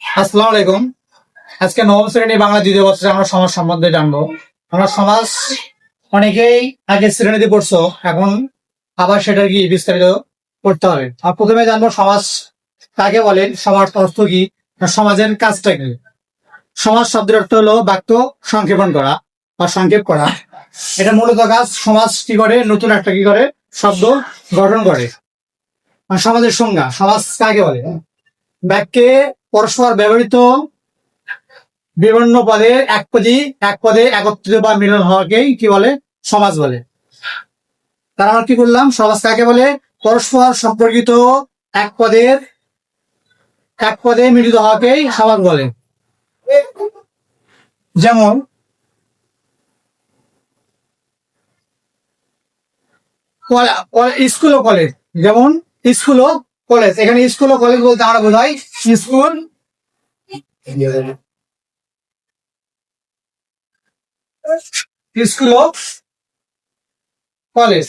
আসসালামু আলাইকুম। আজকে নবম শ্রেণি বাংলা দ্বিতীয় বছরে আমরা সমাজ সম্বন্ধে জানব। আমরা সমাজ অনেকেই আগে শ্রেণীতে পড়ছো, এখন আবার সেটা কি বিস্তারিত পড়তে হবে। আর প্রথমে জানব সমাজ কাকে বলে, সমাজ অর্থ কি সমাজের কাজটা কি? সমাজ শব্দের অর্থ হলো বাক্য সংক্ষেপণ করা বা সংক্ষেপ করা। এটা মূলত কাজ, সমাজ কি করে, নতুন একটা কি করে, শব্দ গঠন করে। সমাজের সংজ্ঞা, সমাজ কাকে বলে? বাক্যে পরস্পর ব্যবহৃত বিভিন্ন পদে এক পদে এক পদে একত্রিত বা মিলন হওয়াকেই কি বলে? সমাজ বলে। তার আমরা কি করলাম? সমাজ কাকে বলে? পরস্পর সম্পর্কিত এক পদের এক পদে মিলিত হওয়াকেই সমাজ বলে। যেমন কলা- কলা- স্কুল ও কলেজ। যেমন স্কুল ও কলেজ। এখানে স্কুল ও কলেজ বলতে আমরা বোঝাই। স্কুল। স্কুল ও কলেজ।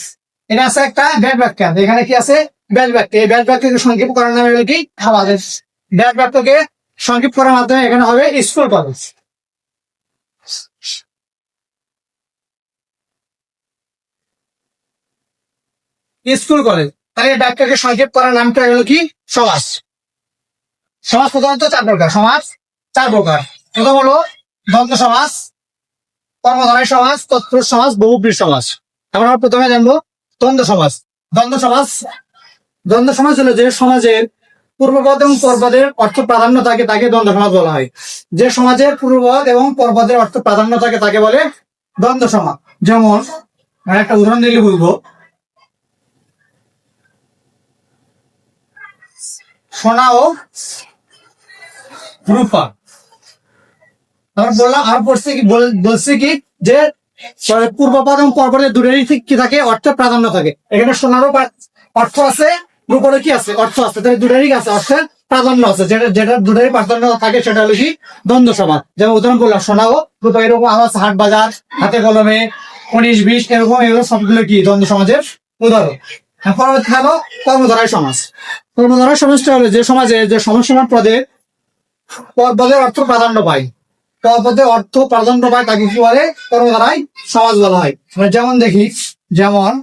এটা আছে একটা ব্যাট বাক্য এখানে কি আছে? ব্যাট বাক্য এই ব্যাট বাক্যকে সংক্ষেপ করার নামে হলো কি? আমাদের ব্যাট বাক্যকে সংক্ষেপ করার মাধ্যমে এখানে হবে স্কুল কলেজ। School college. তাহলে বাক্যকে সংক্ষেপ করার নামটা হলো কি? সমাজ। সমাজ প্রধানত চার প্রকার। সমাজ, চার প্রকার। প্রথম হলো দ্বন্দ্ব সমাজ, কর্মধারয় সমাজ, তৎপুরুষ সমাজ বহুব্রী সমাজ। আমরা প্রথমে জানব দ্বন্দ্ব সমাজ। দ্বন্দ্ব সমাজ দ্বন্দ্ব সমাজ হলো যে সমাজের পূর্বপদ এবং পর্বদের অর্থ প্রাধান্য থাকে, তাকে দ্বন্দ্ব সমাজ বলা হয়। যে সমাজের পূর্বপদ এবং পর্বদের অর্থ প্রাধান্য থাকে, তাকে বলে দ্বন্দ্ব সমাজ। যেমন একটা উদাহরণ দিলে বলব সোনা ও রূপা। আমরা বললাম আর পড়ছে কি বলছে কি যে পূর্বপদ এবং দূরেরই ঠিক কি থাকে অর্থের প্রাধান্য থাকে। এখানে সোনারও অর্থ আছে রূপেরও কি আছে অর্থ আছে। তাহলে দুটারই আছে? অর্থের প্রাধান্য আছে। যেটা যেটা দুটারই প্রাধান্য থাকে সেটা হলো কি? দ্বন্দ্ব সমাজ যেমন উদাহরণ বললাম সোনা ও রূপা এরকম আওয়াজ হাট বাজার হাতে কলমে উনিশ বিশ এরকম এগুলো সবগুলো কি? দ্বন্দ্ব সমাজের উদাহরণ। আর পরবর্তী হলো কর্মধারায় সমাজ। কর্মধারায় সমাজটা হলো যে সমাজে যে সমস্যার পদে পদের অর্থ প্রাধান্য পায়। পদের অর্থ প্রাধান্য পায় তাকে কি বলে? কর্মধারায় সমাজ বলা হয়। আমরা যেমন দেখি, যেমন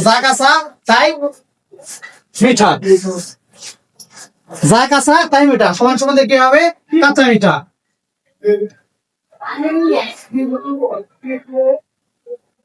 যা কাঁচা তাই মিঠা যা কাঁচা তাই মিঠা সমান সমান দেখে হবে কাঁচা মিঠা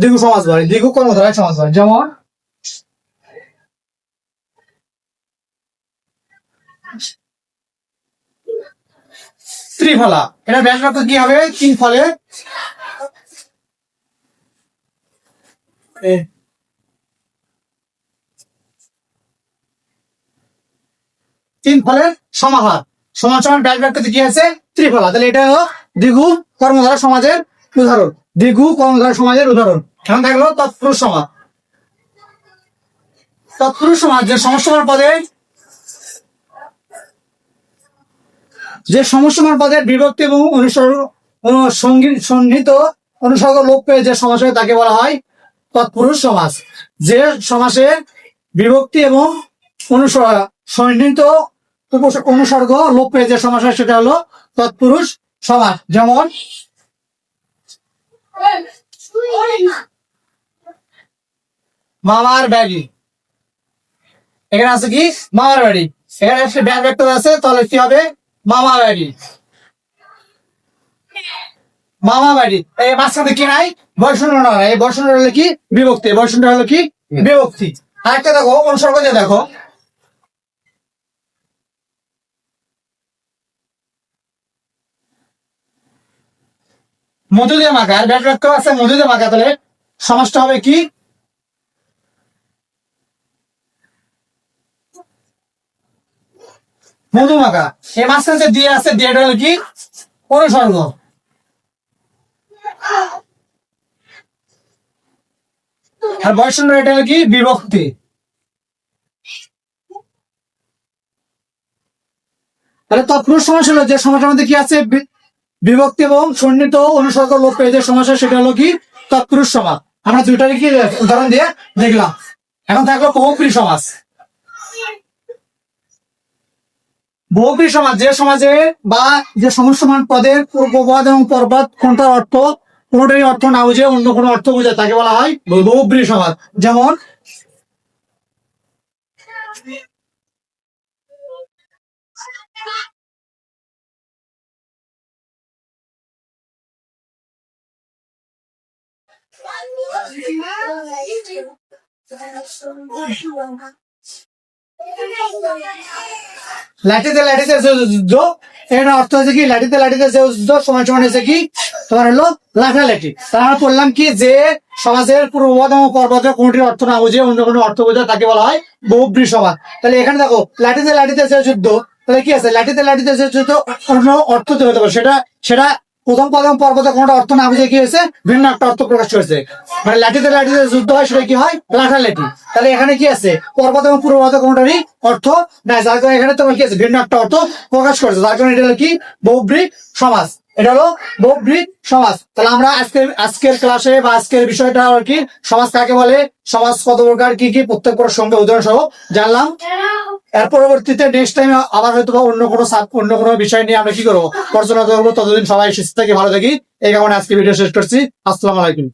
দ্বিগু সমাজ বলে দ্বিগু কর্মধারয় সমাজ বলে যেমন? ত্রিফলা। এটা ব্যাসবাক্য কি হবে? তিন ফলে? তিন ফলের সমাহার। সমান ব্যাস বাক্যতে কি আছে? ত্রিফলা। তাহলে এটা হলো কর্মধারা সমাজের উদাহরণ। দ্বিগু কর্মধারা সমাজের উদাহরণ। এখন থাকল? তৎপুরুষ সমাজ। তৎপুরুষ সমাজ, যে সমস্যার পদে যে সমস্যার পদের বিভক্তি এবং অনুসর্গ সন্নিহিত অনুসর্গ লোপ পেয়ে যে সমাস হয় তাকে বলা হয় তৎপুরুষ সমাজ। যে সমাসের বিভক্তি এবং সন্নিহিত অনুসর্গ লোপ পেয়ে যে সমাস হয় সেটা হলো তৎপুরুষ সমাজ। যেমন মামার ব্যাগি। এখানে আছে কি? মামার বাড়ি এখানে একটা ব্যাগ ভেক্টর আছে তাহলে কি হবে? মামা বাড়ি মামা বাড়ি এই মাঝখানে কি নাই? বয়সন নাই এই বয়সন হলো কি? বিভক্তি। বয়সনটা হলো কি? বিভক্তি। আরেকটা দেখো অনুসর্গ দেখো। মধু দিয়ে মাখা, আর ব্যাট বাক্য আছে মধু দিয়ে মাখা, তাহলে সমাজটা হবে কি? মধু মাখা এই মাঝখানে যে দিয়ে আছে দিয়েটা হলো কি? অনুসর্গ। আর বয়সন এটা হলো কি? বিভক্তি। তাহলে তৎপুরুষ সমাস হলো, যে সমাসের মধ্যে কি আছে? বিভক্তি এবং সন্নিহিত অনুসর্গ লোপ পেয়ে যে সমস্যা, সেটা হলো কি? তৎপুরুষ সমাস আমরা দুইটারই কি উদাহরণ দিয়ে দেখলাম। এখন থাকল বহুপ্রী সমাস বহুপ্রী সমাজ, যে সমাজে বা যে সমস্যমান পদের পূর্বপদ এবং পর্বত কোনটার অর্থ? কোনটারই অর্থ না বুঝে অন্য কোনো অর্থ বুঝে, তাকে বলা হয় বহুব্রী সমাজ। যেমন লাঠিতে লাঠিতে যুদ্ধ। এর অর্থ হচ্ছে কি? লাঠিতে লাঠিতে যুদ্ধ হচ্ছে কি? তোমার হলো লাঠালাঠি। তাহলে আমরা বললাম কি যে, সমাজের এবং পর্বতের কোনটির অর্থ না বুঝে অন্য কোনো অর্থ বোঝে তাকে বলা হয় বহুব্রী সমাজ তাহলে এখানে দেখো, লাঠিতে লাঠিতে যে যুদ্ধ। তাহলে কি আছে? লাঠিতে লাঠিতে যে যুদ্ধ, অন্য অর্থ তৈরি হতে পারে। সেটা সেটা প্রথম পদম পর্বতে কোনটা অর্থ না বুঝে কি হয়েছে? ভিন্ন একটা অর্থ প্রকাশ করেছে। মানে লাঠিতে লাঠিতে যুদ্ধ হয়, সেটা কি হয়? লাঠালাঠি তাহলে এখানে কি আছে? পর্বত এবং পূর্বপদ কোনটারই অর্থ নাই। যার কারণে এখানে তোমার কি আছে? ভিন্ন একটা অর্থ প্রকাশ করেছে। যার কারণে এটা হলো কি? বহুব্রী সমাজ। এটা হলো বহুব্রী সমাজ। তাহলে আমরা আজকের আজকের ক্লাসে বা আজকের বিষয়টা আর কি? সমাজ কাকে বলে? সমাজ কত প্রকার কি কি? প্রত্যেক প্রকার সঙ্গে উদাহরণ সহ জানলাম। এর পরবর্তীতে নেক্সট টাইম আবার হয়তো অন্য কোনো অন্য কোনো বিষয় নিয়ে আমরা কি করব? পর্যালোচনা করব। ততদিন সবাই সুস্থ থাকি, ভালো থাকি। এই কারণে আজকে ভিডিও শেষ করছি। আসসালামু আলাইকুম।